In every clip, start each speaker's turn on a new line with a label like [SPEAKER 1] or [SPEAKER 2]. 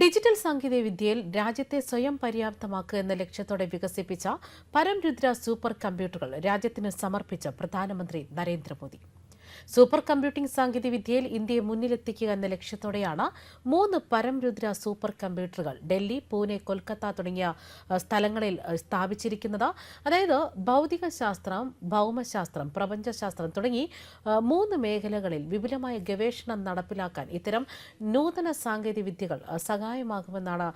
[SPEAKER 1] Digital സാങ്കേതികവിദ്യയിൽ രാജ്യത്തെ സ്വയം പര്യാപ്തമാക്കുക എന്ന ലക്ഷ്യത്തോടെ വികസിപ്പിച്ച പരംരുദ്ര സൂപ്പർ കമ്പ്യൂട്ടറുകൾ രാജ്യത്തിന് സമർപ്പിച്ച പ്രധാനമന്ത്രി നരേന്ദ്രമോദി. സൂപ്പർ കമ്പ്യൂട്ടിംഗ് സാങ്കേതികവിദ്യയിൽ ഇന്ത്യയെ മുന്നിലെത്തിക്കുക എന്ന ലക്ഷ്യത്തോടെയാണ് മൂന്ന് പരംരുദ്ര സൂപ്പർ കമ്പ്യൂട്ടറുകൾ ഡൽഹി പൂനെ കൊൽക്കത്ത തുടങ്ങിയ സ്ഥലങ്ങളിൽ സ്ഥാപിച്ചിരിക്കുന്നത്. അതായത് ഭൗതിക ശാസ്ത്രം ഭൗമശാസ്ത്രം പ്രപഞ്ചശാസ്ത്രം തുടങ്ങി മൂന്ന് മേഖലകളിൽ വിപുലമായ ഗവേഷണം നടപ്പിലാക്കാൻ ഇത്തരം നൂതന സാങ്കേതിക വിദ്യകൾ സഹായമാകുമെന്നാണ്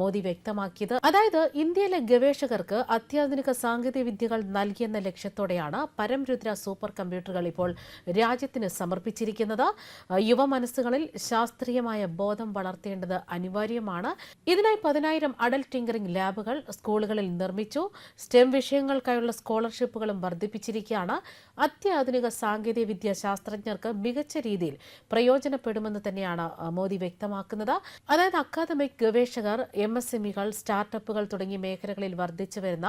[SPEAKER 1] മോദി വ്യക്തമാക്കിയത്. അതായത് ഇന്ത്യയിലെ ഗവേഷകർക്ക് അത്യാധുനിക സാങ്കേതിക വിദ്യകൾ നൽകിയെന്ന ലക്ഷ്യത്തോടെയാണ് പരംരുദ്ര സൂപ്പർ കമ്പ്യൂട്ടറുകൾ ഇപ്പോൾ രാജ്യത്തിന് സമർപ്പിച്ചിരിക്കുന്നത്. അഹ്, യുവ മനസ്സുകളിൽ ശാസ്ത്രീയമായ ബോധം വളർത്തേണ്ടത് അനിവാര്യമാണ്. ഇതിനായി പതിനായിരം അഡൽ ടിങ്കറിംഗ് ലാബുകൾ സ്കൂളുകളിൽ നിർമ്മിച്ചു. സ്റ്റെം വിഷയങ്ങൾക്കായുള്ള സ്കോളർഷിപ്പുകളും വർദ്ധിപ്പിച്ചിരിക്കുകയാണ്. അത്യാധുനിക സാങ്കേതിക വിദ്യ ശാസ്ത്രജ്ഞർക്ക് മികച്ച രീതിയിൽ പ്രയോജനപ്പെടുമെന്ന് തന്നെയാണ് മോദി വ്യക്തമാക്കുന്നത്. അതായത് അക്കാദമിക് ഗവേഷകർ എം എസ് എം ഇകൾ സ്റ്റാർട്ടപ്പുകൾ തുടങ്ങിയ മേഖലകളിൽ വർദ്ധിച്ചു വരുന്ന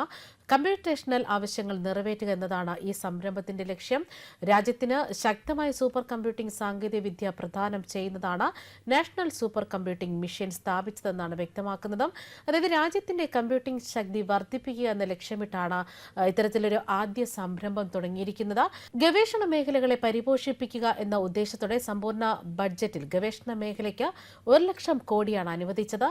[SPEAKER 1] കമ്പ്യൂട്ടേഷണൽ ആവശ്യങ്ങൾ നിറവേറ്റുക എന്നതാണ് ഈ സംരംഭത്തിന്റെ ലക്ഷ്യം. രാജ്യത്തിന് ശക്തമായ സൂപ്പർ കമ്പ്യൂട്ടിംഗ് സാങ്കേതികവിദ്യ പ്രദാനം ചെയ്യുന്നതാണ് നാഷണൽ സൂപ്പർ കമ്പ്യൂട്ടിംഗ് മിഷൻ സ്ഥാപിച്ചതെന്നാണ് വ്യക്തമാക്കുന്നത്. അതായത് രാജ്യത്തിന്റെ കമ്പ്യൂട്ടിംഗ് ശക്തി വർദ്ധിപ്പിക്കുക എന്ന ലക്ഷ്യമിട്ടാണ് ഇത്തരത്തിലൊരു ആദ്യ സംരംഭം തുടങ്ങിയിരിക്കുന്നത്. ഗവേഷണ മേഖലകളെ പരിപോഷിപ്പിക്കുക എന്ന ഉദ്ദേശത്തോടെ സമ്പൂർണ ബഡ്ജറ്റിൽ ഗവേഷണ മേഖലയ്ക്ക് ഒരു ലക്ഷം കോടിയാണ് അനുവദിച്ചത്.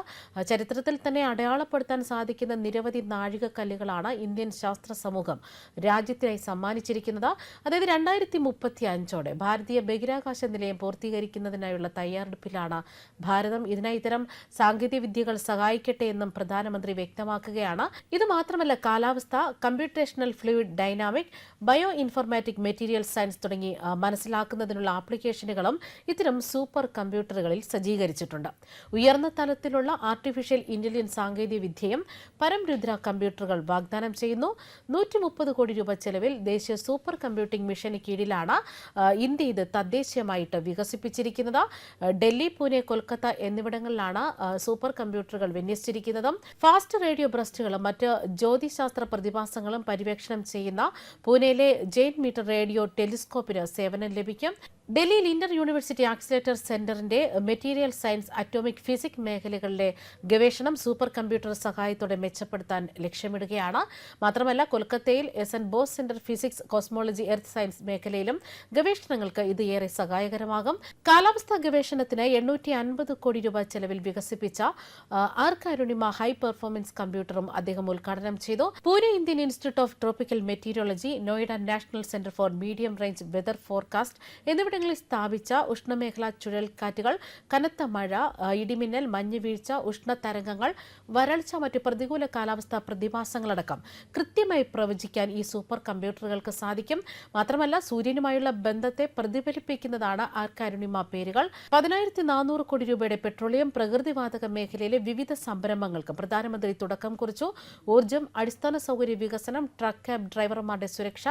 [SPEAKER 1] ചരിത്രത്തിൽ തന്നെ അടയാളപ്പെടുത്താൻ സാധിക്കുന്ന നിരവധി നാഴികക്കല്ലുകളാണ് ഇന്ത്യൻ ശാസ്ത്ര സമൂഹം രാജ്യത്തിനായി സമ്മാനിച്ചിരിക്കുന്നത്. അതായത് രണ്ടായിരത്തി മുപ്പത്തി അഞ്ചോടെ ഭാരതീയ ബഹിരാകാശ നിലയം പൂർത്തീകരിക്കുന്നതിനായുള്ള തയ്യാറെടുപ്പിലാണ് ഭാരതം ഇതിനായി ഇത്തരം സാങ്കേതിക വിദ്യകൾ സഹായിക്കട്ടെ എന്നും പ്രധാനമന്ത്രി വ്യക്തമാക്കുകയാണ്. ഇത് മാത്രമല്ല കാലാവസ്ഥ computational fluid dynamic bio informatic material science തുടങ്ങി മനസ്സിലാക്കുന്നതിനുള്ള ആപ്ലിക്കേഷനുകളും ഇത്തരം സൂപ്പർ കമ്പ്യൂട്ടറുകളിൽ സജ്ജീകരിച്ചിട്ടുണ്ട്. ഉയർന്ന തലത്തിലുള്ള ആർട്ടിഫിഷ്യൽ ഇന്റലിജൻസ് സാങ്കേതിക വിദ്യയും പരംരുദ്ര കമ്പ്യൂട്ടറുകൾ വാഗ്ദാനം ചെയ്യുന്നു. നൂറ്റി മുപ്പത് കോടി രൂപ ചെലവിൽ ദേശീയ സൂപ്പർ കമ്പ്യൂട്ടിംഗ് മിഷന് കീഴിലാണ് ഇന്ത്യ ഇത് തദ്ദേശീയമായിട്ട് വികസിപ്പിച്ചിരിക്കുന്നത്. ഡൽഹി പൂനെ കൊൽക്കത്ത എന്നിവിടങ്ങളിലാണ് സൂപ്പർ കമ്പ്യൂട്ടറുകൾ വിന്യസിച്ചിരിക്കുന്നതും. ഫാസ്റ്റ് റേഡിയോ ബ്രസ്റ്റുകളും മറ്റ് ജ്യോതിശാസ്ത്ര പ്രതിഭാസങ്ങളും പര്യവേക്ഷണം ചെയ്യുന്ന പൂനെയിലെ ജെയിൻ മീറ്റർ റേഡിയോ ടെലിസ്കോപ്പിന് സേവനം ലഭിക്കും. ഡൽഹിയിൽ ഇന്റർ യൂണിവേഴ്സിറ്റി ആക്സിലേറ്റർ സെന്ററിന്റെ മെറ്റീരിയൽ സയൻസ് അറ്റോമിക് ഫിസിക് മേഖലകളിലെ ഗവേഷണം സൂപ്പർ കമ്പ്യൂട്ടർ സഹായത്തോടെ മെച്ചപ്പെടുത്താൻ ലക്ഷ്യമിടുകയാണ്. മാത്രമല്ല കൊൽക്കത്തയിൽ S N Bose centre physics cosmology earth science മേഖലയിലും ഗവേഷണങ്ങൾക്ക് ഇത് ഏറെ സഹായകരമാകും. കാലാവസ്ഥാ ഗവേഷണത്തിന് എണ്ണൂറ്റി അൻപത് കോടി രൂപ ചെലവിൽ വികസിപ്പിച്ച ആർക്കാരുണിമ ആർക്ക് ഹൈ പെർഫോമൻസ് കമ്പ്യൂട്ടറും അദ്ദേഹം ഉദ്ഘാടനം ചെയ്തു. Pune Indian institute of tropical meteorology Noida national centre for medium range weather forecast എന്നിവിടങ്ങളിൽ സ്ഥാപിച്ച ഉഷ്ണമേഖലാ ചുഴൽക്കാറ്റുകൾ കനത്ത മഴ ഇടിമിന്നൽ മഞ്ഞുവീഴ്ച ഉഷ്ണതരംഗങ്ങൾ വരൾച്ച മറ്റ് പ്രതികൂല കാലാവസ്ഥാ പ്രതിഭാസങ്ങളടക്കം കൃത്യമായി പ്രവചിക്കാൻ ഈ സൂപ്പർ കമ്പ്യൂട്ടറുകൾക്ക് സാധിക്കും. മാത്രമല്ല സൂര്യനുമായുള്ള ബന്ധത്തെ പ്രതിഫലിപ്പിക്കുന്നതാണ് ആർക്കാരുണിമ പേരുകൾ. പതിനായിരത്തി നാനൂറ് കോടി രൂപയുടെ പെട്രോളിയം പ്രകൃതിവാതക മേഖലയിലെ വിവിധ സംരംഭങ്ങൾക്ക് പ്രധാനമന്ത്രി തുടക്കം കുറിച്ചു. ഊർജം അടിസ്ഥാന സൗകര്യ വികസനം ട്രക്ക് ക്യാബ് ഡ്രൈവർമാരുടെ സുരക്ഷ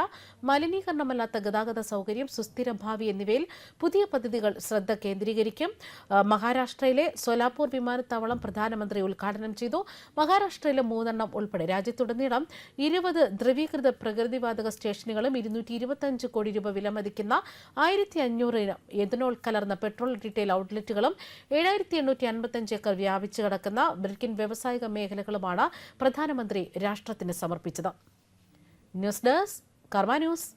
[SPEAKER 1] മലിനീകരണമല്ലാത്ത ഗതാഗത സൗകര്യം സുസ്ഥിര ഭാവി എന്നിവയിൽ പുതിയ പദ്ധതികൾ ശ്രദ്ധ കേന്ദ്രീകരിക്കും. മഹാരാഷ്ട്രയിലെ സോലാപൂർ വിമാനത്താവളം പ്രധാനമന്ത്രി ഉദ്ഘാടനം ചെയ്തു. മഹാരാഷ്ട്രയിലെ മൂന്നെണ്ണം ഉൾപ്പെടെ രാജ്യത്തുടനീളം ഇരുപത് ദ്രവീകൃത പ്രകൃതിവാതക സ്റ്റേഷനുകളും ഇരുന്നൂറ്റി ഇരുപത്തിയഞ്ച് കോടി രൂപ വിലമതിക്കുന്ന ആയിരത്തി അഞ്ഞൂറ് ഇനം എഥനോൾ കലർന്ന പെട്രോൾ റീറ്റെയിൽ ഔട്ട്ലെറ്റുകളും ഏഴായിരത്തി എണ്ണൂറ്റി അൻപത്തഞ്ച് ഏക്കർ വ്യാപിച്ചു കിടക്കുന്ന ബ്രിക്കിൻ വ്യവസായിക മേഖലകളുമാണ് പ്രധാനമന്ത്രി രാഷ്ട്രത്തിന് സമർപ്പിച്ചത്. News desk Karma news.